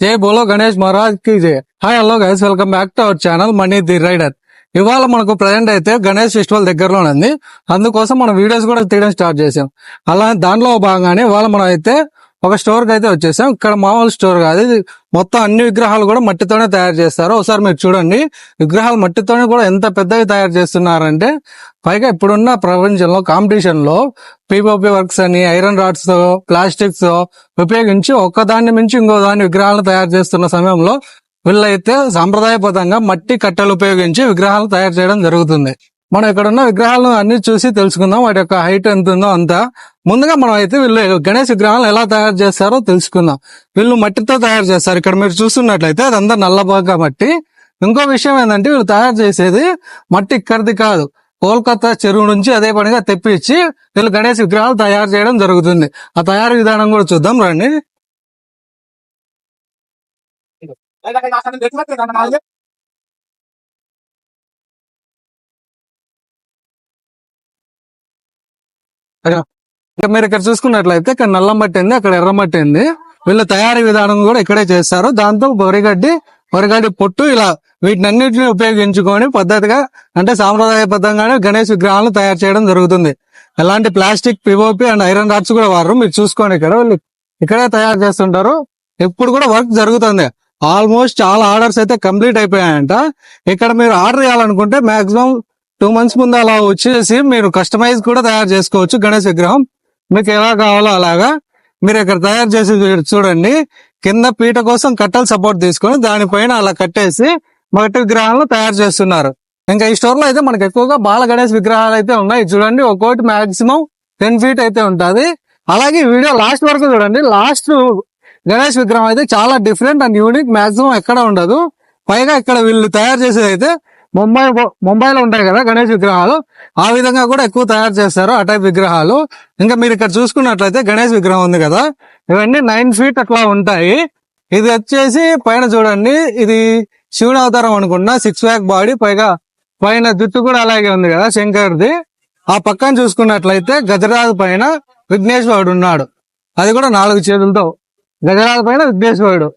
జై బోలో గణేష్ మహారాజ్కి జై. Hi hello guys welcome back to our channel money the rider ఇవాళ మనకు ప్రజెంట్ అయితే గణేష్ ఫెస్టివల్ దగ్గరలో ఉంది. అందుకోసం మనం వీడియోస్ కూడా తీయడం స్టార్ట్ చేసాం. అలా దాంట్లో భాగంగానే ఇవాళ మనం అయితే ఒక స్టోర్కి అయితే వచ్చేసాం. ఇక్కడ మామూలు స్టోర్ కాదు. ఇది మొత్తం అన్ని విగ్రహాలు కూడా మట్టితోనే తయారు చేస్తారు. ఒకసారి మీరు చూడండి. విగ్రహాలు మట్టితోనే కూడా ఎంత పెద్దవి తయారు చేస్తున్నారంటే పైగా ఇప్పుడున్న ప్రపంచంలో కాంపిటీషన్లో పీపోపీ వర్క్స్ అని ఐరన్ రాడ్స్ ప్లాస్టిక్స్ ఉపయోగించి ఒక్కదాన్ని మించి ఇంకో దాన్ని విగ్రహాలను తయారు చేస్తున్న సమయంలో వీళ్ళైతే సాంప్రదాయబద్ధంగా మట్టి కట్టెలు ఉపయోగించి విగ్రహాలను తయారు చేయడం జరుగుతుంది. మనం ఇక్కడ ఉన్న విగ్రహాలను అన్ని చూసి తెలుసుకుందాం వాటి యొక్క హైట్ ఎంత ఉందో అంతా. ముందుగా మనం అయితే వీళ్ళు గణేష్ విగ్రహాలను ఎలా తయారు చేస్తారో తెలుసుకుందాం. వీళ్ళు మట్టితో తయారు చేస్తారు. ఇక్కడ మీరు చూస్తున్నట్లయితే అదంతా నల్లబాగా మట్టి. ఇంకో విషయం ఏంటంటే వీళ్ళు తయారు చేసేది మట్టి ఇక్కడిది కాదు. కోల్కతా చెరువు నుంచి అదే పనిగా తెప్పించి వీళ్ళు గణేష్ విగ్రహాలు తయారు చేయడం జరుగుతుంది. ఆ తయారు విధానం కూడా చూద్దాం రండి. ఇంకా మీరు ఇక్కడ చూసుకున్నట్లయితే ఇక్కడ నల్ల మట్టి ఉంది అక్కడ ఎర్ర మట్టి ఉంది. వీళ్ళ తయారీ విధానం కూడా ఇక్కడే చేస్తారు. దాంతో వరిగడ్డి వరిగడ్డి పొట్టు ఇలా వీటినన్నిటిని ఉపయోగించుకొని పద్ధతిగా అంటే సాంప్రదాయబద్ధంగానే గణేష్ విగ్రహాలను తయారు చేయడం జరుగుతుంది. ఎలాంటి plastic POP and iron rods కూడా వాడరు. మీరు చూసుకోండి ఇక్కడ. వీళ్ళు ఇక్కడే తయారు చేస్తుంటారు. ఎప్పుడు కూడా వర్క్ జరుగుతుంది. ఆల్మోస్ట్ చాలా ఆర్డర్స్ అయితే కంప్లీట్ అయిపోయాయంట. ఇక్కడ మీరు ఆర్డర్ చేయాలనుకుంటే మాక్సిమం టూ మంత్స్ ముందు అలా వచ్చేసి మీరు కస్టమైజ్ కూడా తయారు చేసుకోవచ్చు గణేష్ విగ్రహం. మీకు ఎలా కావాలో అలాగా మీరు ఇక్కడ తయారు చేసి చూడండి. కింద పీట కోసం కట్టలు సపోర్ట్ తీసుకొని దానిపైన అలా కట్టేసి మొదటి విగ్రహాలను తయారు చేస్తున్నారు. ఇంకా ఈ స్టోర్లో అయితే మనకి ఎక్కువగా బాల గణేష్ విగ్రహాలు అయితే ఉన్నాయి. చూడండి ఒక్కోటి మాక్సిమం టెన్ ఫీట్ అయితే ఉంటుంది. అలాగే ఈ వీడియో లాస్ట్ వరకు చూడండి. లాస్ట్ గణేష్ విగ్రహం అయితే చాలా డిఫరెంట్ అండ్ యూనిక్ మాక్సిమం ఎక్కడ ఉండదు. పైగా ఇక్కడ వీళ్ళు తయారు చేసేది అయితే ముంబై ముంబైలో ఉంటాయి కదా గణేష్ విగ్రహాలు. ఆ విధంగా కూడా ఎక్కువ తయారు చేస్తారు ఆ టైప్ విగ్రహాలు. ఇంకా మీరు ఇక్కడ చూసుకున్నట్లయితే గణేష్ విగ్రహం ఉంది కదా. ఇవన్నీ నైన్ ఫీట్ అట్లా ఉంటాయి. ఇది వచ్చేసి పైన చూడండి. ఇది శివుని అవతారం అనుకున్నా సిక్స్ ప్యాక్ బాడీ పైగా పైన జుట్టు కూడా అలాగే ఉంది కదా శంకర్ది. ఆ పక్కన చూసుకున్నట్లయితే గజరాజు పైన విఘ్నేశ్వరుడు ఉన్నాడు. అది కూడా నాలుగు చేతులతో. గజరాజు పైన విఘ్నేశ్వరుడు.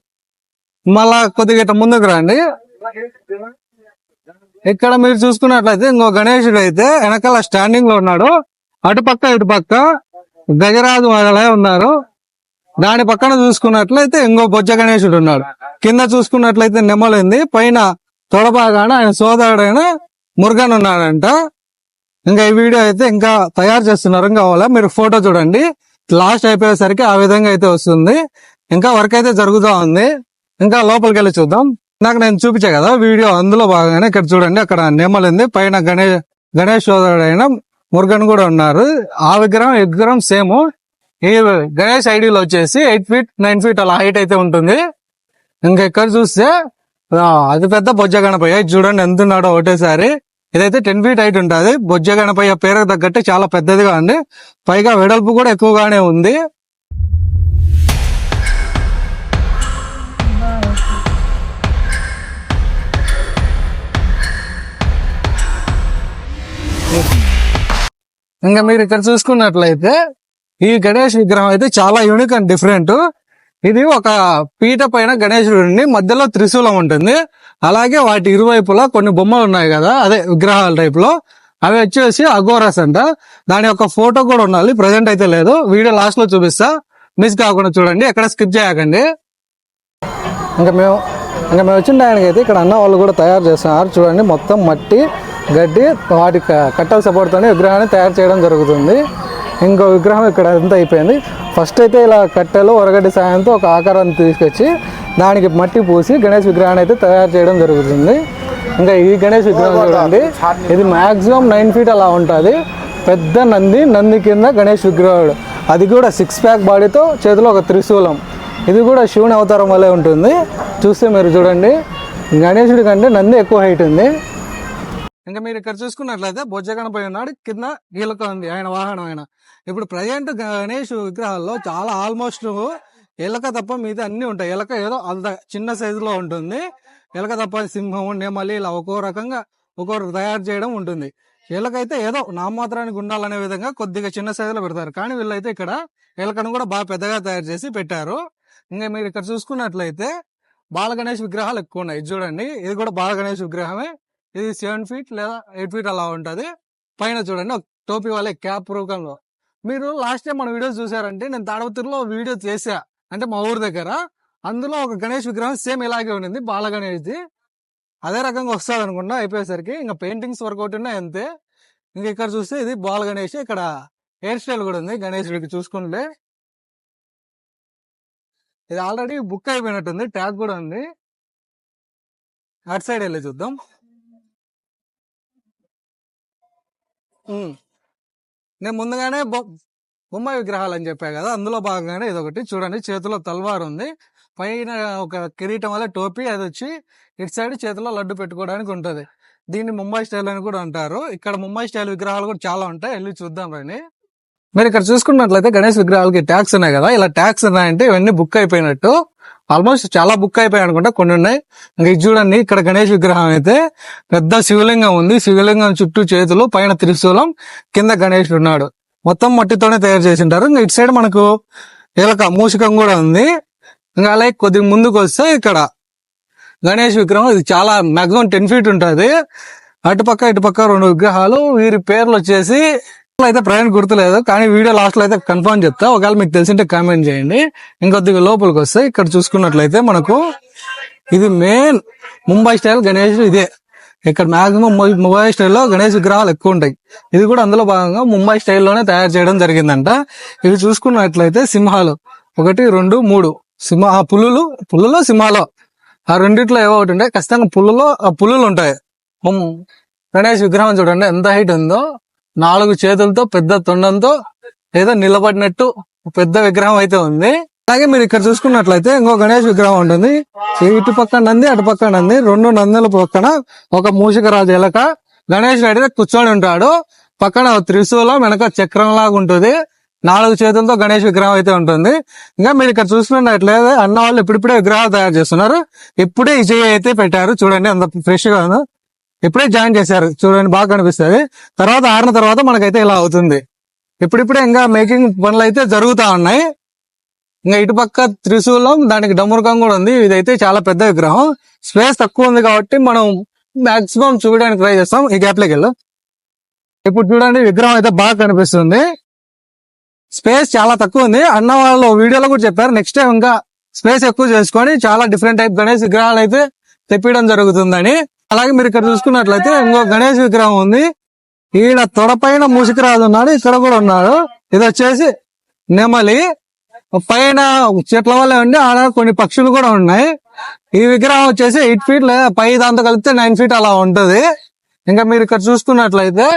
మళ్ళా కొద్దిగా ఇట్లా ముందుకు రండి. ఇక్కడ మీరు చూసుకున్నట్లయితే ఇంకో గణేశుడు అయితే వెనకాల స్టాండింగ్లో ఉన్నాడు. అటుపక్క ఇటుపక్క గజరాజు మొదలై ఉన్నారు. దాని పక్కన చూసుకున్నట్లయితే ఇంకో బొజ్జ గణేశుడు ఉన్నాడు. కింద చూసుకున్నట్లయితే నెమలింది. పైన తొడబాగాన ఆయన సోదరుడైన మురుగన్ ఉన్నాడంట. ఇంకా ఈ వీడియో అయితే ఇంకా తయారు చేస్తున్నారు. కావాలా మీరు ఫోటో చూడండి. లాస్ట్ అయిపోయేసరికి ఆ విధంగా అయితే వస్తుంది. ఇంకా వర్క్ అయితే జరుగుతూ ఉంది. ఇంకా లోపలికి వెళ్ళి చూద్దాం. నాకు నేను చూపించా కదా వీడియో అందులో భాగంగానే ఇక్కడ చూడండి అక్కడ నెమ్మలింది పైన గణేష్ గణేష్ సోదరుడైన మురుగన్ కూడా ఉన్నారు. ఆ విగ్రహం విగ్రహం సేమ్. ఈ గణేష్ ఐడిలో వచ్చేసి ఎయిట్ ఫీట్ నైన్ ఫీట్ అలా హైట్ అయితే ఉంటుంది. ఇంకా ఇక్కడ చూస్తే అది పెద్ద బొజ్జ గణపయ్య. చూడండి ఎంత ఉన్నాడో ఒకటేసారి. ఇదైతే టెన్ ఫీట్ హైట్ ఉంటుంది. బొజ్జ గణపయ్య పేరుకు తగ్గట్టు చాలా పెద్దదిగా ఉంది. పైగా వెడల్పు కూడా ఎక్కువగానే ఉంది. ఇంకా మీరు ఇక్కడ చూసుకున్నట్లయితే ఈ గణేష్ విగ్రహం అయితే చాలా యూనిక్ అండ్ డిఫరెంట్ ఇది ఒక పీట పైన గణేశుడిని మధ్యలో త్రిశూలం ఉంటుంది. అలాగే వాటి ఇరువైపులా కొన్ని బొమ్మలు ఉన్నాయి కదా అదే విగ్రహాల టైప్లో. అవి వచ్చేసి అగోరస్ అంట. దాని యొక్క ఫోటో కూడా ఉండాలి ప్రజెంట్ అయితే లేదు. వీడియో లాస్ట్లో చూపిస్తా. మిస్ కాకుండా చూడండి ఎక్కడ స్కిప్ చేయకండి. ఇంకా మేము ఇంకా మేము వచ్చిన టైంకి అయితే ఇక్కడ అన్న వాళ్ళు కూడా తయారు చేస్తున్నారు. చూడండి మొత్తం మట్టి గడ్డి వాటి కట్టెల సపోర్ట్తోనే విగ్రహాన్ని తయారు చేయడం జరుగుతుంది. ఇంకో విగ్రహం ఇక్కడ అంతా అయిపోయింది. ఫస్ట్ అయితే ఇలా కట్టెలు ఒరగడ్డి సాయంతో ఒక ఆకారాన్ని తీసుకొచ్చి దానికి మట్టి పూసి గణేష్ విగ్రహాన్ని అయితే తయారు చేయడం జరుగుతుంది. ఇంకా ఈ గణేష్ విగ్రహం చూడండి. ఇది మాక్సిమం నైన్ ఫీట్ అలా ఉంటుంది. పెద్ద నంది నంది కింద గణేష్ విగ్రహుడు. అది కూడా సిక్స్ ప్యాక్ బాడీతో చేతిలో ఒక త్రిశూలం. ఇది కూడా శివుని అవతారం వల్లే ఉంటుంది. చూస్తే మీరు చూడండి. గణేశుడి కంటే నంది ఎక్కువ హైట్ ఉంది. ఇంకా మీరు ఇక్కడ చూసుకున్నట్లయితే బొజ్జ గణపతి ఉన్నాడు. కింద గీలక ఉంది. ఆయన వాహనం ఆయన. ఇప్పుడు ప్రజెంట్ గణేష్ విగ్రహాల్లో చాలా ఆల్మోస్ట్ ఎలక తప్ప మిగతా అన్ని ఉంటాయి. ఎలక ఏదో అంత చిన్న సైజులో ఉంటుంది. ఎలక తప్ప సింహం నెమలి ఇలా ఒక్కో రకంగా ఒక్కో తయారు చేయడం ఉంటుంది. ఎలకైతే ఏదో నామాత్రానికి ఉండాలనే విధంగా కొద్దిగా చిన్న సైజులో పెడతారు. కానీ వీళ్ళైతే ఇక్కడ ఎలకను కూడా బాగా పెద్దగా తయారు చేసి పెట్టారు. ఇంకా మీరు ఇక్కడ చూసుకున్నట్లయితే బాల గణేష్ విగ్రహాలు ఎక్కువ ఉన్నాయి. చూడండి. ఇది కూడా బాల గణేష్ విగ్రహమే. ఇది సెవెన్ ఫీట్ లేదా ఎయిట్ ఫీట్ అలా ఉంటుంది. పైన చూడండి ఒక టోపీ వాళ్ళే క్యాప్ రూపంలో. మీరు లాస్ట్ టైం మన వీడియోస్ చూసారంటే నేను తాడపత్రిలో వీడియో చేసా అంటే మా ఊరి దగ్గర. అందులో ఒక గణేష్ విగ్రహం సేమ్ ఇలాగే ఉండింది బాల గణేష్ది అదే రకంగా వస్తుంది అనుకున్నా అయిపోయేసరికి. ఇంకా పెయింటింగ్స్ వర్కౌట్ ఉన్నాయి అంతే. ఇంకా ఇక్కడ చూస్తే ఇది బాల గణేష్ ఇక్కడ హెయిర్ స్టైల్ కూడా ఉంది. గణేషుడికి చూసుకుంటే. ఇది ఆల్రెడీ బుక్ అయిపోయినట్టుంది ట్యాగ్ కూడా ఉంది. అటు సైడ్ వెళ్ళి చూద్దాం. నేను ముందుగానే బొ- బొమ్మ విగ్రహాలు అని చెప్పా కదా అందులో భాగంగానే ఇది ఒకటి చూడండి చేతిలో తల్వార్ ఉంది. పైన ఒక కిరీటం వల్ల టోపీ అది వచ్చి ఇటు సైడ్ చేతిలో లడ్డు పెట్టుకోవడానికి ఉంటుంది. దీన్ని ముంబై స్టైల్ అని కూడా అంటారు. ఇక్కడ ముంబై స్టైల్ విగ్రహాలు కూడా చాలా ఉంటాయి. వెళ్ళి చూద్దాం రండి. మీరు ఇక్కడ చూసుకున్నట్లయితే గణేష్ విగ్రహాలకి ట్యాక్స్ ఉన్నాయి కదా. ఇలా ట్యాక్స్ ఉన్నాయంటే ఇవన్నీ బుక్ అయిపోయినట్టు. ఆల్మోస్ట్ చాలా బుక్ అయిపోయాయి అనుకుంటా కొన్ని ఉన్నాయి. ఇంకా ఇది చూడండి ఇక్కడ గణేష్ విగ్రహం అయితే పెద్ద శివలింగం ఉంది. శివలింగం చుట్టూ చేతులు పైన త్రిశూలం కింద గణేష్ ఉన్నాడు. మొత్తం మట్టితోనే తయారు చేసి ఉంటారు ఇంకా ఇటు సైడ్ మనకు ఎలక మూషకం కూడా ఉంది. ఇంకా అలాగే కొద్దిగా ముందుకు వస్తే ఇక్కడ గణేష్ విగ్రహం ఇది చాలా మాక్సిమం టెన్ ఫీట్ ఉంటుంది. అటుపక్క ఇటుపక్క రెండు విగ్రహాలు. వీరి పేర్లు వచ్చేసి అయితే ప్రయాణం గుర్తులేదు కానీ వీడియో లాస్ట్లో అయితే కన్ఫర్మ్ చెప్తా. ఒకవేళ మీకు తెలిసింటే కామెంట్ చేయండి. ఇంకొద్దిగా లోపలికి వస్తే ఇక్కడ చూసుకున్నట్లయితే మనకు ఇది మెయిన్ ముంబై స్టైల్ గణేష్ ఇదే. ఇక్కడ మాక్సిమం ముంబై స్టైల్లో గణేష్ విగ్రహాలు ఎక్కువ ఉంటాయి. ఇది కూడా అందులో భాగంగా ముంబై స్టైల్లోనే తయారు చేయడం జరిగిందంట. ఇవి చూసుకున్నట్లయితే సింహాలు. ఒకటి రెండు మూడు. సింహ ఆ పులులు పులులో సింహాలు. ఆ రెండిట్లో ఏవో ఒకటి ఉంటాయి. ఖచ్చితంగా పులులో ఆ పులులు ఉంటాయి. గణేష్ విగ్రహం చూడండి ఎంత హైట్ ఉందో. నాలుగు చేతులతో పెద్ద తొండంతో ఏదో నిలబడినట్టు పెద్ద విగ్రహం అయితే ఉంది. అలాగే మీరు ఇక్కడ చూసుకున్నట్లయితే ఇంకో గణేష్ విగ్రహం ఉంటుంది. ఇటు పక్క నంది అటు పక్క నంది రెండు నందుల పక్కన ఒక మూషికరాజు ఎలక. గణేష్ అయితే కూర్చొని ఉంటాడు. పక్కన త్రిశూలం వెనక చక్రం లాగా ఉంటుంది. నాలుగు చేతులతో గణేష్ విగ్రహం అయితే ఉంటుంది. ఇంకా మీరు ఇక్కడ చూసుకున్నట్లయితే అన్న వాళ్ళు ఇప్పుడిప్పుడే విగ్రహాలు తయారు చేస్తున్నారు. ఇప్పుడే ఈ చెయ్యి అయితే పెట్టారు. చూడండి అంత ఫ్రెష్గా ఉంది. ఇప్పుడే జాయిన్ చేశారు. చూడండి బాగా కనిపిస్తుంది. తర్వాత ఆరిన తర్వాత మనకైతే ఇలా అవుతుంది. ఇప్పుడిప్పుడే ఇంకా మేకింగ్ పనులు అయితే జరుగుతూ ఉన్నాయి. ఇంకా ఇటుపక్క త్రిశూలం దానికి డమురుకం కూడా ఉంది. ఇదైతే చాలా పెద్ద విగ్రహం. స్పేస్ తక్కువ ఉంది కాబట్టి మనం మాక్సిమం చూడడానికి ట్రై చేస్తాం. ఈ గ్యాప్లోకి వెళ్ళు. ఇప్పుడు చూడండి విగ్రహం అయితే బాగా కనిపిస్తుంది. స్పేస్ చాలా తక్కువ ఉంది. అన్న వాళ్ళు వీడియోలో కూడా చెప్పారు. నెక్స్ట్ టైం ఇంకా స్పేస్ ఎక్కువ చేసుకొని చాలా డిఫరెంట్ టైప్ గణేష్ విగ్రహాలు అయితే తెప్పించడం జరుగుతుందని. అలాగే మీరు ఇక్కడ చూసుకున్నట్లయితే ఇంకో గణేష్ విగ్రహం ఉంది. ఈయన తొడపైన ముసుకురాజు ఉన్నాడు ఇక్కడ కూడా ఉన్నాడు. ఇది వచ్చేసి నెమలి. పైన చెట్ల వల్ల ఉండి ఆడ కొన్ని పక్షులు కూడా ఉన్నాయి. ఈ విగ్రహం వచ్చేసి ఎయిట్ ఫీట్ పై దాంతో కలిపితే నైన్ ఫీట్ అలా ఉంటది. ఇంకా మీరు ఇక్కడ చూసుకున్నట్లయితే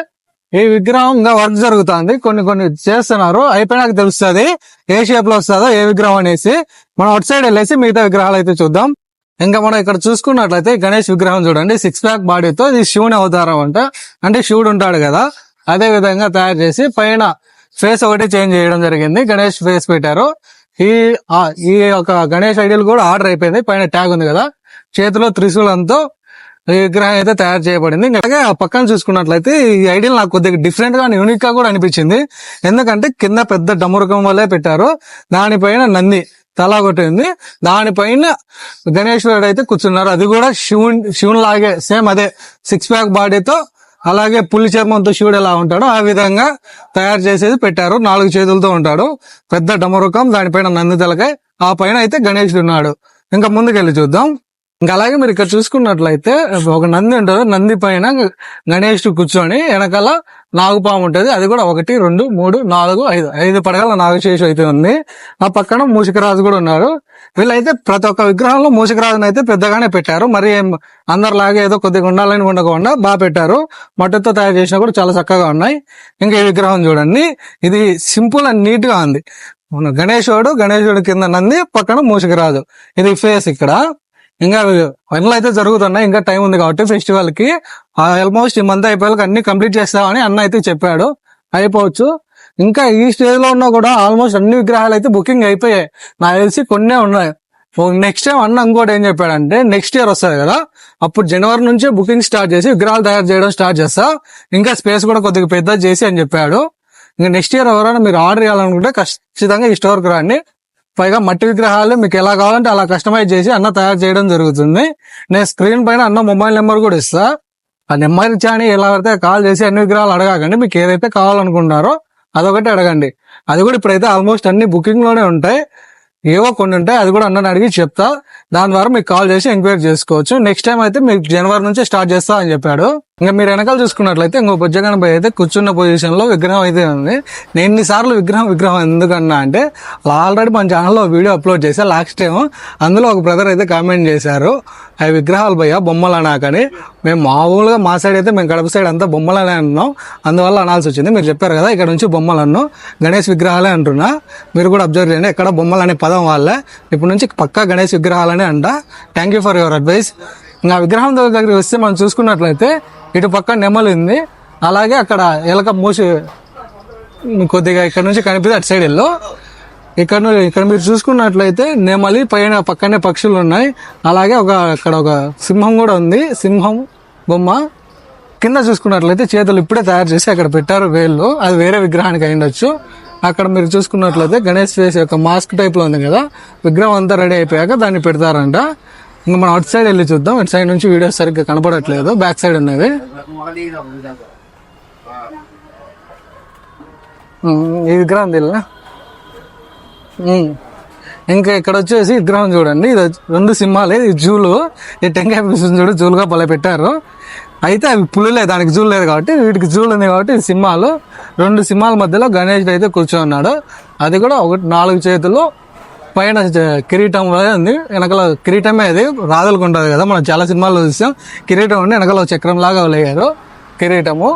ఈ విగ్రహం ఇంకా వర్క్ జరుగుతుంది. కొన్ని కొన్ని చేస్తున్నారు. అయిపోయినాక తెలుస్తుంది ఏ షేప్లో వస్తుందో ఏ విగ్రహం అనేసి. మనం అటు సైడ్ వెళ్ళేసి మిగతా విగ్రహాలు అయితే చూద్దాం. ఇంకా మనం ఇక్కడ చూసుకున్నట్లయితే గణేష్ విగ్రహం చూడండి. సిక్స్ ప్యాక్ బాడీతో ఇది శివుని అవతారం అంట. అంటే శివుడు ఉంటాడు కదా. అదే విధంగా తయారు చేసి పైన ఫేస్ ఒకటి చేంజ్ చేయడం జరిగింది. గణేష్ ఫేస్ పెట్టారు. ఈ ఈ యొక్క గణేష్ ఐడియల్ కూడా ఆర్డర్ అయిపోయింది. పైన ట్యాగ్ ఉంది కదా. చేతిలో త్రిశూలంతో ఈ విగ్రహం అయితే తయారు చేయబడింది. అలాగే ఆ పక్కన చూసుకున్నట్లయితే ఈ ఐడియల్ నాకు కొద్దిగా డిఫరెంట్గా యూనిక్గా కూడా అనిపించింది. ఎందుకంటే కింద పెద్ద డమురకం వల్లే పెట్టారు. దానిపైన నంది. తల ఒకటి ఉంది దానిపైన గణేశ్వరుడు అయితే కూర్చున్నారు. అది కూడా శివుని శివుని లాగే సేమ్ అదే సిక్స్ ప్యాక్ బాడీతో అలాగే పులి చర్మంతో శివుడు ఎలా ఉంటాడో ఆ విధంగా తయారు చేసేది పెట్టారు. నాలుగు చేతులతో ఉంటాడు. పెద్ద డమరుకం దానిపైన నంది తలకాయ ఆ పైన అయితే గణేశుడు ఉన్నాడు. ఇంకా ముందుకెళ్ళి చూద్దాం. ఇంకా అలాగే మీరు ఇక్కడ చూసుకున్నట్లయితే ఒక నంది ఉంటుంది. నంది పైన గణేష్ కూర్చొని వెనకాల నాగుపాము ఉంటుంది. అది కూడా ఒకటి రెండు మూడు నాలుగు ఐదు. ఐదు పడగల నాగశేషు అయితే ఉంది. ఆ పక్కన మూషికరాజు కూడా ఉన్నారు. వీళ్ళైతే ప్రతి ఒక్క విగ్రహంలో మూషికరాజుని అయితే పెద్దగానే పెట్టారు. మరి ఏం అందరిలాగే ఏదో కొద్దిగా ఉండాలని ఉండకుండా బాగా పెట్టారు. మట్టితో తయారు చేసినా కూడా చాలా చక్కగా ఉన్నాయి. ఇంకా ఈ విగ్రహం చూడండి. ఇది సింపుల్ అండ్ నీట్గా ఉంది గణేశుడు గణేశుడు కింద నంది పక్కన మూషికరాజు. ఇది ఫేస్ ఇక్కడ. ఇంకా పనులు అయితే జరుగుతున్నాయి. ఇంకా టైం ఉంది కాబట్టి ఫెస్టివల్కి. ఆల్మోస్ట్ ఈ మంత్ అయిపోయాక అన్ని కంప్లీట్ చేస్తామని అన్న అయితే చెప్పాడు. అయిపోవచ్చు. ఇంకా ఈ స్టేజ్లో ఉన్నా కూడా ఆల్మోస్ట్ అన్ని విగ్రహాలు అయితే బుకింగ్ అయిపోయాయి. నాకు తెలిసి కొన్నే ఉన్నాయి. నెక్స్ట్ టైం అన్న ఇంకోటి ఏం చెప్పాడంటే నెక్స్ట్ ఇయర్ వస్తుంది కదా. అప్పుడు జనవరి నుంచే బుకింగ్ స్టార్ట్ చేసి విగ్రహాలు తయారు చేయడం స్టార్ట్ చేస్తా. ఇంకా స్పేస్ కూడా కొద్దిగా పెద్ద చేసి అని చెప్పాడు. ఇంకా నెక్స్ట్ ఇయర్ ఎవరైనా మీరు ఆర్డర్ చేయాలనుకుంటే ఖచ్చితంగా ఈ స్టోర్కి రండి. పైగా మట్టి విగ్రహాలు మీకు ఎలా కావాలంటే అలా కస్టమైజ్ చేసి అన్న తయారు చేయడం జరుగుతుంది. నేను స్క్రీన్ పైన అన్న మొబైల్ నెంబర్ కూడా ఇస్తా. ఆ నెంబర్ ఇచ్చాని ఎలా పడితే కాల్ చేసి అన్ని విగ్రహాలు అడగకండి. మీకు ఏదైతే కావాలనుకుంటున్నారో అదొకటి అడగండి. అది కూడా ఇప్పుడైతే ఆల్మోస్ట్ అన్ని బుకింగ్లోనే ఉంటాయి. ఏవో కొన్ని ఉంటాయి. అది కూడా అన్నని అడిగి చెప్తా. దాని ద్వారా మీకు కాల్ చేసి ఎంక్వైరీ చేసుకోవచ్చు. నెక్స్ట్ టైం అయితే మీకు జనవరి నుంచి స్టార్ట్ చేస్తా అని చెప్పాడు. ఇంకా మీరు వెనకాల చూసుకున్నట్లయితే ఇంకో బుజ్జగణపై అయితే కూర్చున్న పొజిషన్లో విగ్రహం అయితే ఉంది. నేను ఎన్నిసార్లు విగ్రహం విగ్రహం ఎందుకన్నా అంటే ఆల్రెడీ మన ఛానల్లో వీడియో అప్లోడ్ చేశా లాస్ట్ టైం అందులో ఒక బ్రదర్ అయితే కామెంట్ చేశారు. అవి విగ్రహాలు భయ్యా బొమ్మలు అనాకని మేము మామూలుగా మా సైడ్ అయితే మేము కడప సైడ్ అంతా బొమ్మలనే అన్నాం. అందువల్ల అనాల్సి వచ్చింది. మీరు చెప్పారు కదా ఇక్కడ నుంచి బొమ్మలు అన్నాం. గణేష్ విగ్రహాలే అంటున్నా. మీరు కూడా అబ్జర్వ్ చేయండి. ఎక్కడ బొమ్మలు అనే పదం వాళ్ళే. ఇప్పుడు నుంచి పక్కా గణేష్ విగ్రహాలనే అంట. Thank you for your advice ఇంకా విగ్రహం దగ్గరికి వస్తే మనం చూసుకున్నట్లయితే ఇటు పక్క నెమలి ఉంది. అలాగే అక్కడ ఎలక మూసి కొద్దిగా ఇక్కడ నుంచి కనిపిస్తుంది అటు సైడ్ వెళ్ళు. ఇక్కడ ఇక్కడ మీరు చూసుకున్నట్లయితే నెమలి పైన పక్కనే పక్షులు ఉన్నాయి. అలాగే ఒక అక్కడ ఒక సింహం కూడా ఉంది. సింహం బొమ్మ. కింద చూసుకున్నట్లయితే చేతులు ఇప్పుడే తయారు చేసి అక్కడ పెట్టారు వేళ్ళు అది వేరే విగ్రహానికి అయిండొచ్చు అక్కడ మీరు చూసుకున్నట్లయితే గణేష్ ఫేస్ యొక్క మాస్క్ టైప్లో ఉంది కదా. విగ్రహం అంతా రెడీ అయిపోయాక దాన్ని పెడతారంట. ఇంకా మనం అటు సైడ్ వెళ్ళి చూద్దాం. ఇటు సైడ్ నుంచి వీడియోస్ సరిగ్గా కనపడట్లేదు. బ్యాక్ సైడ్ ఉన్నది. ఈ విగ్రహం తెలియదా ఇంకా ఇక్కడ వచ్చేసి విగ్రహం చూడండి. ఇది రెండు సింహాలే. ఇది జూలు. ఈ టెంకాయ పిస్తుంది చూడు జూలుగా భలే పెట్టారు అయితే అవి పులులే దానికి జూలు లేదు కాబట్టి వీటికి జూలు ఉంది కాబట్టి సింహాలు. రెండు సింహాల మధ్యలో గణేష్ అయితే కూర్చోన్నాడు. అది కూడా ఒకటి నాలుగు చేతులు పైన కిరీటం ఉంది. వెనకాల కిరీటమే అది. రాదులకు ఉంటుంది కదా మనం చాలా సినిమాల్లో చూసాం. కిరీటం ఉండి వెనకాల చక్రం లాగా లేయారు కిరీటము.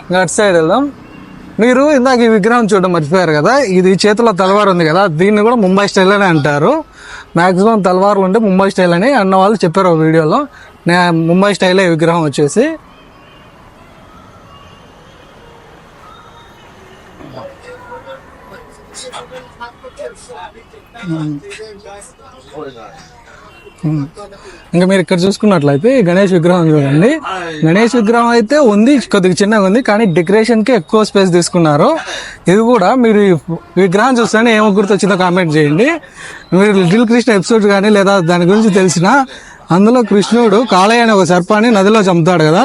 ఇంకా అటు సైడ్ వెళ్దాం. మీరు ఇందాక ఈ విగ్రహం చూడడం మర్చిపోయారు కదా ఇది చేతిలో తలవారు ఉంది కదా దీన్ని కూడా ముంబై స్టైల్ అని అంటారు. మ్యాక్సిమం తలవారులు ఉంటే ముంబై స్టైల్ అని అన్న వాళ్ళు చెప్పారు వీడియోలో. ముంబై స్టైలే విగ్రహం వచ్చేసి ఇంకా మీరు ఇక్కడ చూసుకున్నట్లయితే గణేష్ విగ్రహం చూడండి. గణేష్ విగ్రహం అయితే ఉంది కొద్దిగా చిన్నగా ఉంది కానీ డెకరేషన్కి ఎక్కువ స్పేస్ తీసుకున్నారు. ఇది కూడా మీరు విగ్రహం చూస్తేనే ఏమో గుర్తొచ్చిందో కామెంట్ చేయండి. మీరు లిటిల్ కృష్ణ ఎపిసోడ్ కానీ లేదా దాని గురించి తెలిసిన అందులో కృష్ణుడు కాళయ్య అనే ఒక సర్పాన్ని నదిలో చంపుతాడు కదా.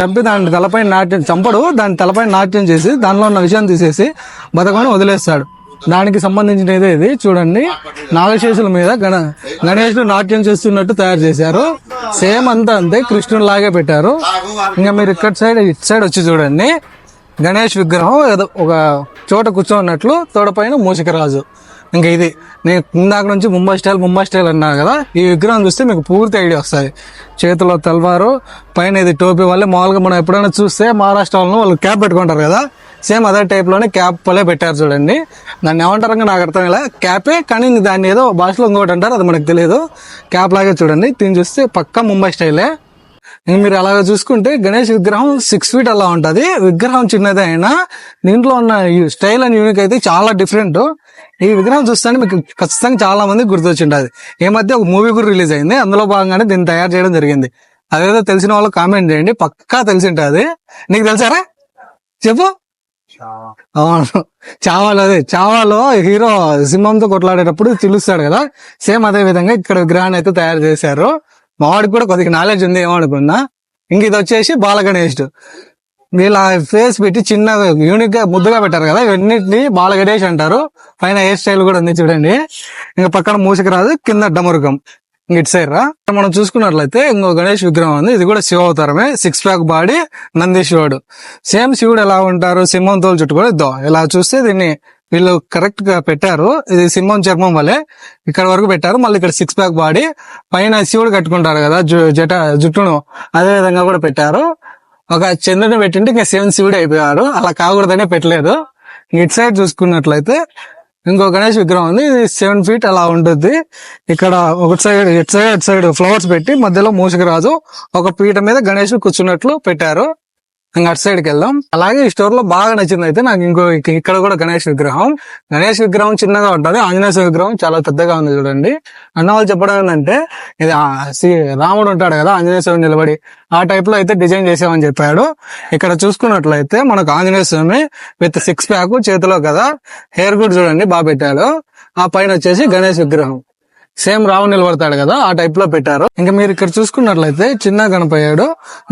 చంపి దాని తలపై నాట్యం చంపడు దాని తలపై నాట్యం చేసి దానిలో ఉన్న విషయం తీసేసి బతకమని వదిలేస్తాడు. దానికి సంబంధించినదే ఇది చూడండి. నాగశేషుల మీద గణ గణేషుడు నాట్యం చేస్తున్నట్టు తయారు చేశారు. సేమ్ అంతా అంతే కృష్ణుడు లాగే పెట్టారు. ఇంకా మీరు ఇక్కడ సైడ్ ఇటు సైడ్ వచ్చి చూడండి. గణేష్ విగ్రహం ఏదో ఒక చోట కూర్చోన్నట్లు తోడపైన మూషికరాజు. ఇంకా ఇది నేను ఇందాక నుంచి ముంబై స్టైల్ ముంబై స్టైల్ అన్నాను కదా. ఈ విగ్రహం చూస్తే మీకు పూర్తి ఐడియా వస్తుంది చేతిలో తెల్వారు పైన ఇది టోపీ వల్లే మామూలుగా మనం ఎప్పుడైనా చూస్తే మహారాష్ట్ర వాళ్ళు వాళ్ళు క్యాప్ పెట్టుకుంటారు కదా. సేమ్ అదే టైప్లోనే క్యాప్ వల్లే పెట్టారు చూడండి. దాన్ని ఏమంటారు నాకు అర్థం ఇలా క్యాపే కానీ దాన్ని ఏదో భాషలో ఇంకోటి అంటారు అది మనకు తెలియదు క్యాప్ లాగే చూడండి. దీన్ని చూస్తే పక్కా ముంబై స్టైలే. మీరు అలాగ చూసుకుంటే గణేష్ విగ్రహం సిక్స్ ఫీట్ అలా ఉంటుంది. విగ్రహం చిన్నదే అయినా దీంట్లో ఉన్న స్టైల్ అండ్ యూనిక్ అయితే చాలా డిఫరెంట్ ఈ విగ్రహం చూస్తే మీకు ఖచ్చితంగా చాలా మంది గుర్తొచ్చింటుంది ఈ మధ్య ఒక మూవీ కూడా రిలీజ్ అయింది. అందులో భాగంగానే దీన్ని తయారు చేయడం జరిగింది. అదేదో తెలిసిన వాళ్ళు కామెంట్ చేయండి. పక్కా తెలిసింటది. నీకు తెలుసారా? చెప్పు. అవును. చావాలో అదే. చావాలో హీరో సింహంతో కొట్లాడేటప్పుడు చిలుస్తాడు కదా. సేమ్ అదే విధంగా ఇక్కడ విగ్రహాన్ని అయితే తయారు చేశారు. మావాడికి కూడా కొద్దిగా నాలెడ్జ్ ఉంది ఏమనుకున్నా. ఇంక ఇది వచ్చేసి బాలగణేష్. వీళ్ళ ఫేస్ పెట్టి చిన్న యూనిక్గా ముద్దుగా పెట్టారు కదా ఇవన్నిటిని బాలగణేష్ అంటారు. పైన హెయిర్ స్టైల్ కూడా ఉంది చూడండి. ఇంకా పక్కన మూసిక రాదు కింద డమరుగం. ఇంక ఇటు సైడ్ రా. మనం చూసుకున్నట్లయితే ఇంకో గణేష్ విగ్రహం ఉంది. ఇది కూడా శివ అవతారమే. సిక్స్ ప్యాక్ బాడీ నందీశ్వరుడు. సేమ్ శివుడు ఎలా ఉంటారు? సింహం తోలు చుట్టుకొని ఇద్దో. ఇలా చూస్తే దీన్ని వీళ్ళు కరెక్ట్గా పెట్టారు. ఇది సింహం చర్మం వల్లే ఇక్కడ వరకు పెట్టారు. మళ్ళీ ఇక్కడ సిక్స్ ప్యాక్ బాడీ పైన శివుడు కట్టుకుంటారు కదా జు- జట జుట్టును. అదే విధంగా కూడా పెట్టారు. ఒక చంద్రుని పెట్టింటే ఇంకా సెవెన్ శివుడు అయిపోయారు అలా కాకూడదనే పెట్టలేదు. ఇటు సైడ్ చూసుకున్నట్లయితే ఇంకో గణేష్ విగ్రహం ఉంది. ఇది సెవెన్ ఫీట్ అలా ఉంటుంది. ఇక్కడ ఒక సైడ్ ఇటు సైడ్ అటు సైడ్ ఫ్లవర్స్ పెట్టి మధ్యలో మూసిక రాజు ఒక పీట మీద గణేష్ కూర్చున్నట్లు పెట్టారు. ఇంకా అటు సైడ్కి వెళ్దాం. అలాగే ఈ స్టోర్లో బాగా నచ్చింది అయితే నాకు ఇంకో ఇక్కడ కూడా గణేష్ విగ్రహం. గణేష్ విగ్రహం చిన్నగా ఉంటుంది. ఆంజనేయ విగ్రహం చాలా పెద్దగా ఉంది చూడండి. అన్న వాళ్ళు చెప్పడం ఏంటంటే ఇది ఆ శ్రీ రాముడు ఉంటాడు కదా ఆంజనేయ స్వామి నిలబడి ఆ టైప్లో అయితే డిజైన్ చేసామని చెప్పాడు. ఇక్కడ చూసుకున్నట్లయితే మనకు Anjaneya Swamy with six pack చేతిలో కదా హెయిర్ గుడ్ చూడండి బాగా పెట్టాడు. ఆ పైన వచ్చేసి గణేష్ విగ్రహం. సేమ్ రావు నిలబడతాడు కదా ఆ టైప్లో పెట్టారు. ఇంకా మీరు ఇక్కడ చూసుకున్నట్లయితే చిన్న గణపయ్యాడు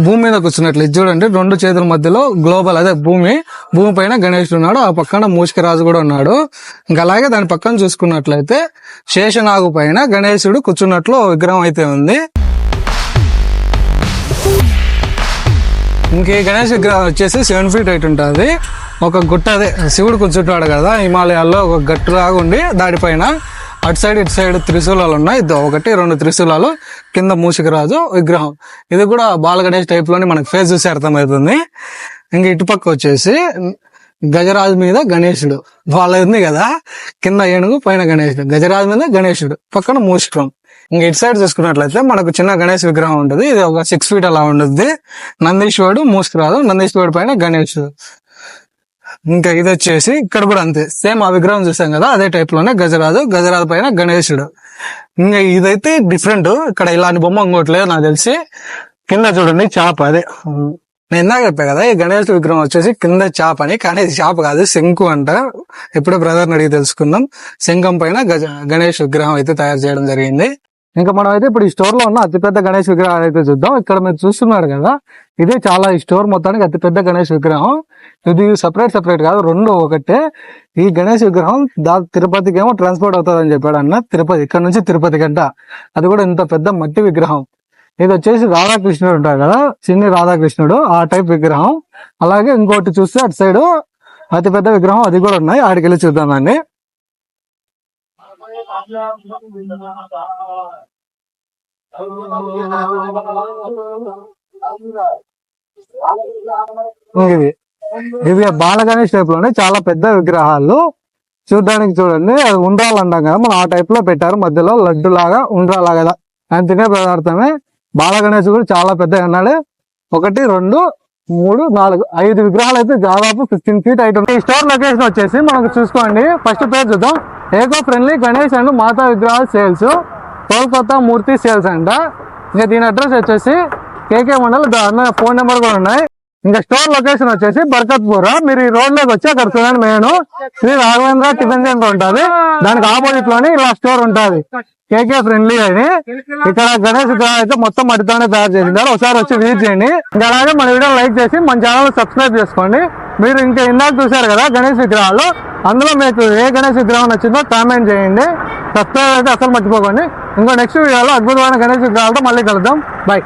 భూమి మీద కూర్చున్నట్లు. ఇది చూడండి రెండు చేతుల మధ్యలో గ్లోబల్ అదే భూమి. భూమి పైన గణేషుడు ఉన్నాడు ఆ పక్కన మూషిక రాజు కూడా ఉన్నాడు. ఇంకా అలాగే దాని పక్కన చూసుకున్నట్లయితే శేషనాగు పైన గణేశుడు కూర్చున్నట్లు విగ్రహం అయితే ఉంది. ఇంక ఈ గణేష్ విగ్రహం వచ్చేసి సెవెన్ ఫీట్ హైట్ ఉంటుంది. ఒక గుట్ట అదే శివుడు కూర్చుంటాడు కదా హిమాలయాల్లో ఒక గట్టు లాగా ఉండి దాడిపైన అటు సైడ్ ఇటు సైడ్ త్రిశూలాలు ఉన్నాయి. ఒకటి రెండు త్రిశూలాలు కింద మూషికరాజు విగ్రహం. ఇది కూడా బాల గణేష్ మనకు ఫేస్ చూసి అర్థమవుతుంది. ఇంక ఇటుపక్క వచ్చేసి గజరాజు మీద గణేశుడు వాళ్ళ ఉంది కదా కింద ఏనుగు పైన గణేశుడు గజరాజు మీద గణేశుడు పక్కన మూషికం. ఇంక ఇటు సైడ్ చూసుకున్నట్లయితే మనకు చిన్న గణేష్ విగ్రహం ఉంటుంది. ఇది ఒక సిక్స్ ఫీట్ అలా ఉంటుంది నందీశ్వరుడు మూసుకురాదు నందీశ్వరుడు పైన గణేశుడు ఇంకా ఇది వచ్చేసి ఇక్కడ కూడా అంతే. సేమ్ ఆ విగ్రహం చూసాం కదా అదే టైప్లోనే గజరాజు గజరాజు పైన గణేశుడు. ఇంకా ఇదైతే డిఫరెంట్ ఇక్కడ ఇలాంటి బొమ్మ ఇంకోటి లేదు నాకు తెలిసి. కింద చూడండి చాప అదే. నేను ఇందాక చెప్పా కదా ఈ గణేష్ విగ్రహం వచ్చేసి కింద చాప అని కానీ ఇది చాప కాదు శంకు అంట. ఎప్పుడో బ్రదర్ని అడిగి తెలుసుకుందాం. శంఖం పైన గజ గణేష్ విగ్రహం అయితే తయారు చేయడం జరిగింది. ఇంకా మనం అయితే ఇప్పుడు ఈ స్టోర్లో ఉన్న అతిపెద్ద గణేష్ విగ్రహాలు అయితే చూద్దాం. ఇక్కడ మీరు చూస్తున్నారు కదా ఇదే చాలా ఈ స్టోర్ మొత్తానికి అతిపెద్ద గణేష్ విగ్రహం. ఇది సపరేట్ సపరేట్ కాదు రెండు ఒకటే. ఈ గణేష్ విగ్రహం దా తిరుపతికి ఏమో ట్రాన్స్పోర్ట్ అవుతుంది అని చెప్పాడు అన్న తిరుపతి ఇక్కడ నుంచి తిరుపతి గంట. అది కూడా ఇంత పెద్ద మట్టి విగ్రహం. ఇది వచ్చేసి రాధాకృష్ణుడు ఉంటారు కదా చిన్ని రాధాకృష్ణుడు ఆ టైప్ విగ్రహం. అలాగే ఇంకోటి చూస్తే అటు సైడ్ అతిపెద్ద విగ్రహం అది కూడా ఉన్నాయి ఆడికి వెళ్ళి చూద్దాం ఇది ఇవి. బాల గణేష్ టైప్లోనే చాలా పెద్ద విగ్రహాలు. చూడడానికి చూడండి అది ఉండ్రాలు అంటాం కదా మనం ఆ టైప్లో పెట్టారు. మధ్యలో లడ్డు లాగా ఉండ్రాలాగా కదా తినే పదార్థమే. బాల గణేష్ కూడా చాలా పెద్ద అన్నాడు ఒకటి రెండు మూడు నాలుగు ఐదు విగ్రహాలు అయితే దాదాపు ఫిఫ్టీన్ ఫీట్ ఐటమ్ ఉంది ఈ స్టోర్ లొకేషన్ వచ్చేసి మనకు చూసుకోండి. ఫస్ట్ పేరు చూద్దాం. ఏకో ఫ్రెండ్లీ గణేష్ అండ్ మాతా విగ్రహాల సేల్స్ కోల్కతా మూర్తి సేల్స్ అంట. ఇంకా దీని అడ్రస్ వచ్చేసి కేకే మండల్ దాని ఫోన్ నెంబర్ కూడా ఉన్నాయి. ఇంకా స్టోర్ లొకేషన్ వచ్చేసి బర్కత్పూర్. మీరు ఈ రోడ్లోకి వచ్చి అక్కడ చూడండి main. Shri Raghavendra tiffin centre ఉంటుంది. దానికి ఆపోజిట్లోనే ఇలా స్టోర్ ఉంటది. కేకే ఫ్రెండ్లీ అని ఇక్కడ గణేష్ అయితే మొత్తం మట్టితోనే తయారు చేసింటారు ఒకసారి వచ్చి విజిట్ చేయండి. ఇంకా అలాగే మన వీడియో లైక్ చేసి మన ఛానల్ సబ్స్క్రైబ్ చేసుకోండి. మీరు ఇంకా ఇందాక చూశారు కదా గణేష్ విగ్రహాలు. అందులో మీకు ఏ గణేష్ విగ్రహం నచ్చిందో కామెంట్ చేయండి. సబ్స్క్రైబ్ అయితే అసలు మర్చిపోకండి. ఇంకో నెక్స్ట్ వీడియోలో అద్భుతమైన గణేష్ విగ్రహాలతో మళ్ళీ కలుద్దాం. బై